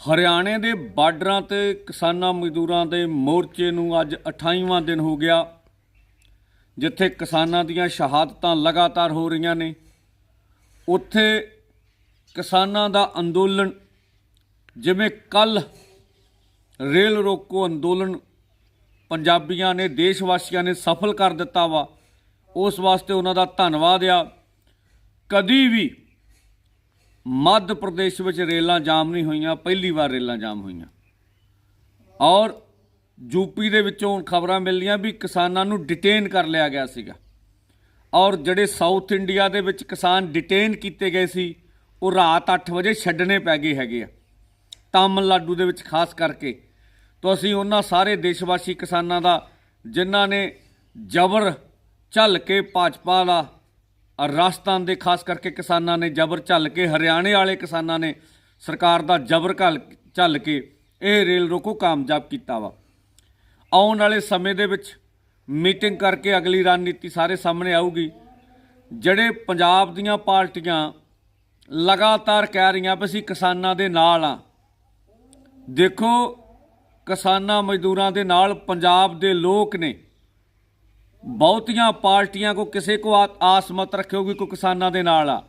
ਹਰਿਆਣੇ ਦੇ ਬਾਰਡਰਾਂ ਤੇ ਕਿਸਾਨਾਂ ਮਜ਼ਦੂਰਾਂ ਦੇ ਮੋਰਚੇ ਨੂੰ ਅੱਜ 28ਵਾਂ ਦਿਨ ਹੋ ਗਿਆ, ਜਿੱਥੇ ਕਿਸਾਨਾਂ ਦੀਆਂ ਸ਼ਹਾਦਤਾਂ ਲਗਾਤਾਰ ਹੋ ਰਹੀਆਂ ਨੇ। ਉੱਥੇ ਕਿਸਾਨਾਂ ਦਾ ਅੰਦੋਲਨ, ਜਿਵੇਂ ਕੱਲ ਰੇਲ ਰੋਕੋ ਅੰਦੋਲਨ ਪੰਜਾਬੀਆਂ ਨੇ ਦੇਸ਼ ਵਾਸੀਆਂ ਨੇ ਸਫਲ ਕਰ ਦਿੱਤਾ ਵਾ, ਉਸ ਵਾਸਤੇ ਉਹਨਾਂ ਦਾ ਧੰਨਵਾਦ ਆ। ਕਦੀ ਵੀ ਮੱਧ ਪ੍ਰਦੇਸ਼ ਵਿੱਚ ਰੇਲਾਂ ਜਾਮ ਨਹੀਂ ਹੋਈਆਂ, ਪਹਿਲੀ ਵਾਰ ਰੇਲਾਂ ਜਾਮ ਹੋਈਆਂ। ਔਰ ਯੂਪੀ ਦੇ ਵਿੱਚੋਂ ਖਬਰਾਂ ਮਿਲੀਆਂ ਵੀ ਕਿਸਾਨਾਂ ਨੂੰ ਡਿਟੇਨ ਕਰ ਲਿਆ ਗਿਆ ਸੀਗਾ। ਔਰ ਜਿਹੜੇ ਸਾਊਥ ਇੰਡੀਆ ਦੇ ਵਿੱਚ ਕਿਸਾਨ ਡਿਟੇਨ ਕੀਤੇ ਗਏ ਸੀ, ਉਹ ਰਾਤ 8 ਵਜੇ ਛੱਡਣੇ ਪੈ ਗਏ ਹੈਗੇ ਆ। ਤਾਮਿਲਨਾਡੂ ਦੇ ਵਿੱਚ ਖਾਸ ਕਰਕੇ। ਤਾਂ ਅਸੀਂ ਉਹਨਾਂ ਸਾਰੇ ਦੇਸ਼ਵਾਸੀ ਕਿਸਾਨਾਂ ਦਾ, ਜਿਨ੍ਹਾਂ ਨੇ ਜ਼ਬਰ ਝੱਲ ਕੇ ਭਾਜਪਾ ਦਾ ਰਾਜਸਥਾਨ ਦੇ ਖਾਸ ਕਰਕੇ ਕਿਸਾਨਾਂ ਨੇ ਜ਼ਬਰ ਝੱਲ ਕੇ, ਹਰਿਆਣੇ ਵਾਲੇ ਕਿਸਾਨਾਂ ਨੇ ਸਰਕਾਰ ਦਾ ਜ਼ਬਰ ਘੱਲ ਝੱਲ ਕੇ ਇਹ ਰੇਲ ਰੋਕੋ ਕਾਮਯਾਬ ਕੀਤਾ ਵਾ। ਆਉਣ ਵਾਲੇ ਸਮੇਂ ਦੇ ਵਿੱਚ ਮੀਟਿੰਗ ਕਰਕੇ ਅਗਲੀ ਰਣਨੀਤੀ ਸਾਰੇ ਸਾਹਮਣੇ ਆਊਗੀ। ਜਿਹੜੇ ਪੰਜਾਬ ਦੀਆਂ ਪਾਰਟੀਆਂ ਲਗਾਤਾਰ ਕਹਿ ਰਹੀਆਂ ਵੀ ਅਸੀਂ ਕਿਸਾਨਾਂ ਦੇ ਨਾਲ ਆ। ਦੇਖੋ, ਕਿਸਾਨਾਂ ਮਜ਼ਦੂਰਾਂ ਦੇ ਨਾਲ ਪੰਜਾਬ ਦੇ ਲੋਕ ਨੇ। ਬਹੁਤੀਆਂ ਪਾਰਟੀਆਂ ਕੋ ਕਿਸੇ ਕੋ ਆ- ਆਸ ਮਤ ਰੱਖਿਓਗੀ ਕੋ ਕਿਸਾਨਾਂ ਦੇ ਨਾਲ ਆ।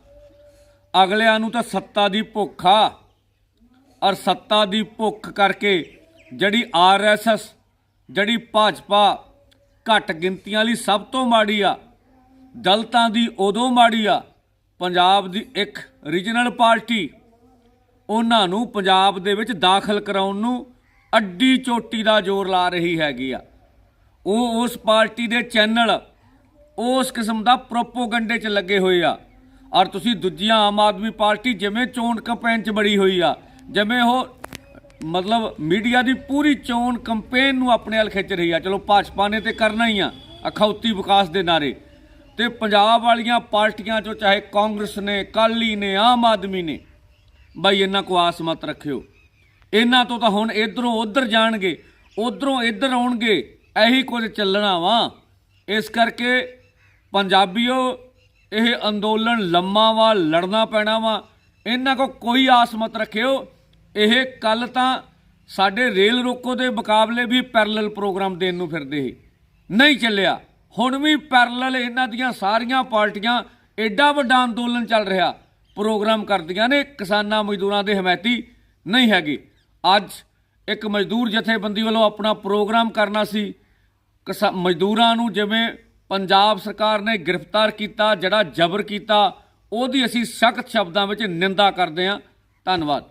ਅਗਲਿਆਂ ਨੂੰ ਤਾਂ ਸੱਤਾ ਦੀ ਭੁੱਖ ਆ। ਔਰ ਸੱਤਾ ਦੀ ਭੁੱਖ ਕਰਕੇ ਜਿਹੜੀ ਆਰਐਸਐਸ ਜਿਹੜੀ ਭਾਜਪਾ ਘੱਟ ਗਿਣਤੀਆਂ ਵਾਲੀ ਸਭ ਤੋਂ ਮਾੜੀ ਆ, ਦਲਤਾਂ ਦੀ ਉਦੋਂ ਮਾੜੀ ਆ, ਪੰਜਾਬ ਦੀ ਇੱਕ ਰੀਜਨਲ ਪਾਰਟੀ ਉਹਨਾਂ ਨੂੰ ਪੰਜਾਬ ਦੇ ਵਿੱਚ ਦਾਖਲ ਕਰਾਉਣ ਨੂੰ ਅੱਡੀ ਚੋਟੀ ਦਾ ਜ਼ੋਰ ਲਾ ਰਹੀ ਹੈਗੀ ਆ। ਉਹ ਉਸ ਪਾਰਟੀ ਦੇ ਚੈਨਲ ਉਸ ਕਿਸਮ ਦਾ ਪ੍ਰੋਪੋਗੰਡੇ 'ਚ ਲੱਗੇ ਹੋਏ ਆ। ਔਰ ਤੁਸੀਂ ਦੂਜੀਆਂ ਆਮ ਆਦਮੀ ਪਾਰਟੀ ਜਿਵੇਂ ਚੋਣ ਕੰਪੇਨ 'ਚ ਬੜੀ ਹੋਈ ਆ, ਜਿਵੇਂ ਉਹ ਮਤਲਬ ਮੀਡੀਆ ਦੀ ਪੂਰੀ ਚੋਣ ਕੰਪੇਨ ਨੂੰ ਆਪਣੇ ਵੱਲ ਖਿੱਚ ਰਹੀ ਆ। ਚਲੋ ਭਾਜਪਾ ਨੇ ਤੇ ਕਰਨਾ ਹੀ ਆ, ਅਖੌਤੀ ਵਿਕਾਸ ਦੇ ਨਾਰੇ। ਤੇ ਪੰਜਾਬ ਵਾਲੀਆਂ ਪਾਰਟੀਆਂ 'ਚੋਂ ਚਾਹੇ ਕਾਂਗਰਸ ਨੇ ਕਾਲੀ ਨੇ, ਆਮ ਆਦਮੀ ਨੇ, ਬਾਈ ਇਹਨਾਂ ਕੋ ਆਸ ਮਤ ਰੱਖਿਓ। ਇਹਨਾਂ ਤੋਂ ਤਾਂ ਹੁਣ ਇਧਰੋਂ ਉਧਰ ਜਾਣਗੇ, ਉਧਰੋਂ ਇੱਧਰ ਆਉਣਗੇ। ਇਹੀ ਕੁਝ ਚੱਲਣਾ ਵਾ। ਇਸ ਕਰਕੇ ਪੰਜਾਬੀਓ, ਇਹ ਅੰਦੋਲਨ ਲੰਮਾ ਵਾ, ਲੜਨਾ ਪੈਣਾ ਵਾ। ਇਹਨਾਂ ਕੋ ਕੋਈ ਆਸ ਮਤ ਰੱਖਿਓ। ਇਹ ਕੱਲ ਤਾਂ ਸਾਡੇ ਰੇਲ ਰੋਕੋ ਦੇ ਮੁਕਾਬਲੇ ਵੀ ਪੈਰਲਲ ਪ੍ਰੋਗਰਾਮ ਦੇਣ ਨੂੰ ਫਿਰਦੇ ਸੀ। ਨਹੀਂ ਚੱਲਿਆ। ਹੁਣ ਵੀ ਪੈਰਲਲ ਇਹਨਾਂ ਦੀਆਂ ਸਾਰੀਆਂ ਪਾਰਟੀਆਂ ਐਡਾ ਵੱਡਾ ਅੰਦੋਲਨ ਚੱਲ ਰਿਹਾ। ਪ੍ਰੋਗਰਾਮ ਕਰਦੀਆਂ ਨੇ ਕਿਸਾਨਾਂ ਮਜ਼ਦੂਰਾਂ ਦੇ ਹਮਾਇਤੀ। ਨਹੀਂ ਹੈਗੇ। ਅੱਜ ਇੱਕ ਮਜ਼ਦੂਰ ਜਥੇਬੰਦੀ ਵੱਲੋਂ ਆਪਣਾ ਪ੍ਰੋਗਰਾਮ ਕਰਨਾ ਸੀ। ਕਿਸਾ- ਮਜ਼ਦੂਰਾਂ ਨੂੰ ਜਿਵੇਂ ਪੰਜਾਬ ਸਰਕਾਰ ਨੇ ਗ੍ਰਿਫਤਾਰ ਕੀਤਾ, ਜਿਹੜਾ ਜ਼ਬਰ ਕੀਤਾ, ਉਹਦੀ ਅਸੀਂ ਸਖਤ ਸ਼ਬਦਾਂ ਵਿੱਚ ਨਿੰਦਾ ਕਰਦੇ ਹਾਂ। ਧੰਨਵਾਦ।